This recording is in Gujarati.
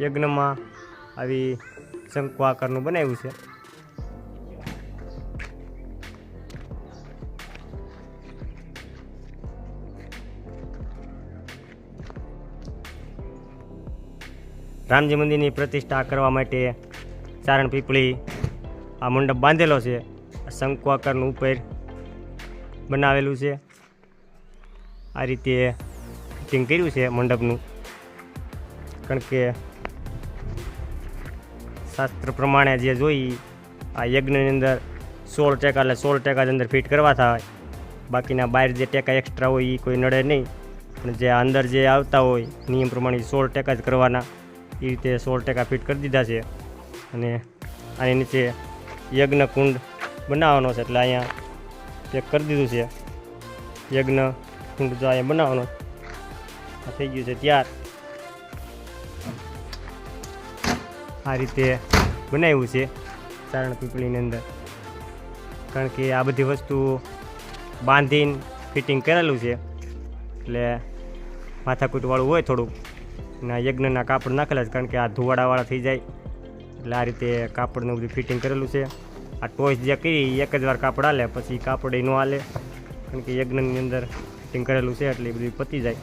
યજ્ઞમાં આવી શંકુ આકારનું બનાવ્યું છે. રામજી મંદિરની પ્રતિષ્ઠા કરવા માટે ચારણ પીપળી આ મંડપ બાંધેલો છે. શંકુ આકારનું ઉપર બનાવેલું છે. આ રીતે ફિટિંગ કર્યું છે મંડપનું. કારણ કે શાસ્ત્ર પ્રમાણે જે જોઈ, આ યજ્ઞની અંદર સોળ ટેકા એટલે સોળ ટેકા અંદર ફિટ કરવા થાય. બાકીના બહાર જે ટેકા એક્સ્ટ્રા હોય એ કોઈ નડે નહીં. પણ જે અંદર જે આવતા હોય, નિયમ પ્રમાણે સોળ ટેકા જ કરવાના. એ રીતે સોળ ટેકા ફિટ કરી દીધા છે. અને આની નીચે યજ્ઞ કુંડ બનાવવાનો છે, એટલે અહીંયા ચેક કરી દીધું છે. યજ્ઞ કુંડ જો અહીંયા બનાવવાનો થઈ ગયું છે ત્યાર. આ રીતે બનાવ્યું છે ચારણ પીપળીની અંદર. કારણ કે આ બધી વસ્તુ બાંધીને ફિટિંગ કરેલું છે. એટલે માથાકૂટવાળું હોય થોડુંક. અને યજ્ઞના કાપડ નાખેલા છે કારણ કે આ ધુવાડાવાળા થઈ જાય. એટલે આ રીતે કાપડનું બધું ફિટિંગ કરેલું છે. આ ટોચ જે કરી એક જ વાર કાપડ હાલે પછી કાપડ એ ન હાલે કારણ કે યજ્ઞની અંદર ફિટિંગ કરેલું છે એટલે એ બધું પતી જાય.